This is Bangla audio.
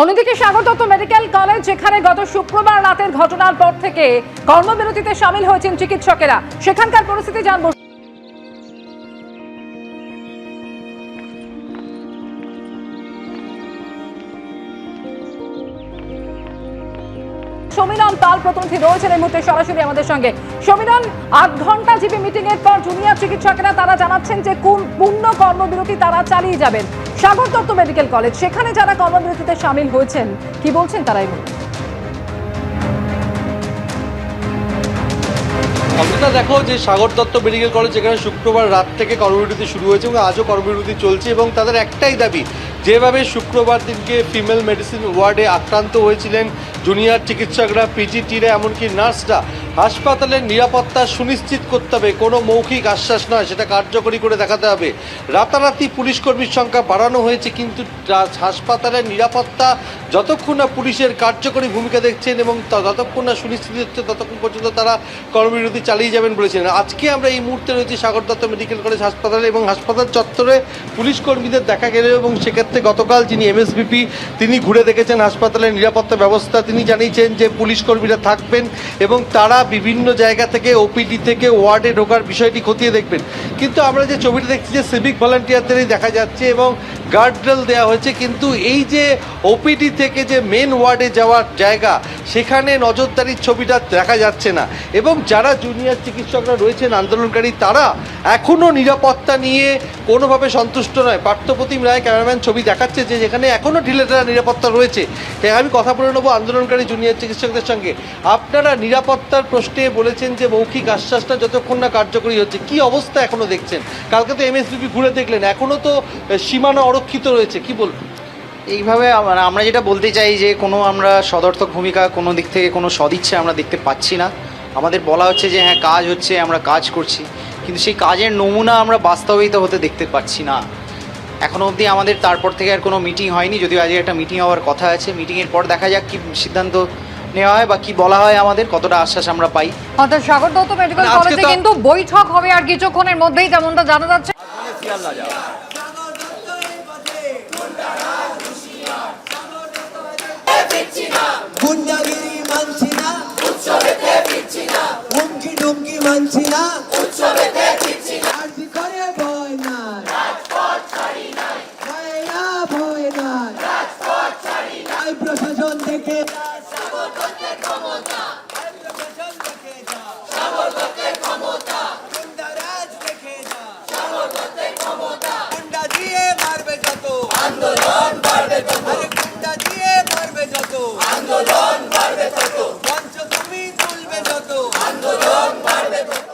অন্যদিকে স্বাগত মেডিকেল কলেজ, যেখানে গত শুক্রবার রাতের ঘটনার পর থেকে কর্মবিরতিতে সামিল হয়েছেন চিকিৎসকেরা। সেখানকার পরিস্থিতি জানব সমীরন পাল প্রতিনিধি রয়েছেন এই মুহূর্তে সরাসরি আমাদের সঙ্গে। সমীরন আধ ঘণ্টা জিবি মিটিং এর পর জুনিয়র চিকিৎসকেরা তারা জানাচ্ছেন যে কোন পূর্ণ কর্মবিরতি তারা চালিয়ে যাবেন। সাগর দত্ত মেডিকেল কলেজ, সেখানে যারা কর্মবিরতিতে সামিল হয়েছেন, কি বলছেন তারা এই মুহূর্তে? দেখো যে সাগর দত্ত মেডিকেল কলেজ এখানে শুক্রবার রাত থেকে কর্মবিরতি শুরু হয়েছে এবং আজও কর্মবিরতি চলছে এবং তাদের একটাই দাবি যেভাবে শুক্রবার দিনকে ফিমেল মেডিসিন ওয়ার্ডে আক্রান্ত হয়েছিলেন জুনিয়র চিকিৎসকরা পিজিটিরা এমনকি নার্সরা হাসপাতালের নিরাপত্তা সুনিশ্চিত করতে হবে। কোনো মৌখিক আশ্বাস নয়, সেটা কার্যকরী করে দেখাতে হবে। রাতারাতি পুলিশ কর্মীর সংখ্যা বাড়ানো হয়েছে, কিন্তু হাসপাতালের নিরাপত্তা যতক্ষণ না পুলিশের কার্যকরী ভূমিকা দেখছেন এবং যতক্ষণ না সুনিশ্চিত হচ্ছে, ততক্ষণ পর্যন্ত তারা কর্মবিরতি চালিয়ে যাবেন বলেছেন আজকে আমরা এই মুহূর্তে রয়েছি সাগর দত্ত মেডিকেল কলেজ হাসপাতালে এবং হাসপাতাল চত্বরে পুলিশ কর্মীদের দেখা গেল এবং সেক্ষেত্রে গতকাল যিনি এমএসবিপি, তিনি ঘুরে দেখেছেন হাসপাতালের নিরাপত্তা ব্যবস্থা। তিনি জানিয়েছেন যে পুলিশ কর্মীরা থাকবেন এবং তারা বিভিন্ন জায়গা থেকে ওপিডি থেকে, ওয়ার্ডে ঢোকার বিষয়টি খতিয়ে দেখবেন। কিন্তু আমরা যে ছবিটা দেখছি যে সিভিক ভলান্টিয়ারদেরই দেখা যাচ্ছে এবং গার্ডরেল দেওয়া হয়েছে, কিন্তু এই যে ওপিডি থেকে যে মেন ওয়ার্ডে যাওয়ার জায়গা, সেখানে নজরদারির ছবিটা দেখা যাচ্ছে না। এবং যারা জুনিয়র চিকিৎসকরা রয়েছেন আন্দোলনকারী, তারা এখনও নিরাপত্তা নিয়ে কোনোভাবে সন্তুষ্ট নয়। পার্থপ্রতিম রায় ক্যামেরাম্যান ছবি দেখাচ্ছে যে যেখানে এখনও ঢিলেঢালা নিরাপত্তা রয়েছে। তাই আমি কথা বলে নেব আন্দোলনকারী জুনিয়র চিকিৎসকদের সঙ্গে। আপনারা নিরাপত্তার প্রশ্নে বলেছেন যে মৌখিক আশ্বাসটা যতক্ষণ না কার্যকরী হচ্ছে, কি অবস্থা এখনও দেখছেন? কালকে তো এমএসবিপি ঘুরে দেখলেন এখনও তো সীমানা অরক্ষিত রয়েছে কি বলবেন? এইভাবে মানে আমরা যেটা বলতে চাই যে কোনো আমরা সদর্থক ভূমিকা কোনো দিক থেকে কোনো সদিচ্ছা আমরা দেখতে পাচ্ছি না। আমাদের বলা হচ্ছে যে হ্যাঁ কাজ হচ্ছে আমরা কাজ করছি। কিন্তু সেই কাজের নমুনা আমরা বাস্তবিত হতে দেখতে পাচ্ছি না। এখনও অবধি আমাদের তারপর থেকে আর কোনো মিটিং হয়নি। যদিও আজকে একটা মিটিং হওয়ার কথা আছে। মিটিংয়ের পর দেখা যাক কি সিদ্ধান্ত নেওয়া হয় বা কি বলা হয় আমাদের কতটা আশ্বাস আমরা পাই। অর্থাৎ সাগর দত্ত মেডিকেল মানে কলেজে কিন্তু বৈঠক হবে আর কিছুক্ষণের মধ্যেই যেমনটা জানা যাচ্ছে মানছি না বাড়বে যত। আন্দোলন বাড়বে তত। মঞ্চ তুমি চলবে যত। আন্দোলন বাড়বে তত।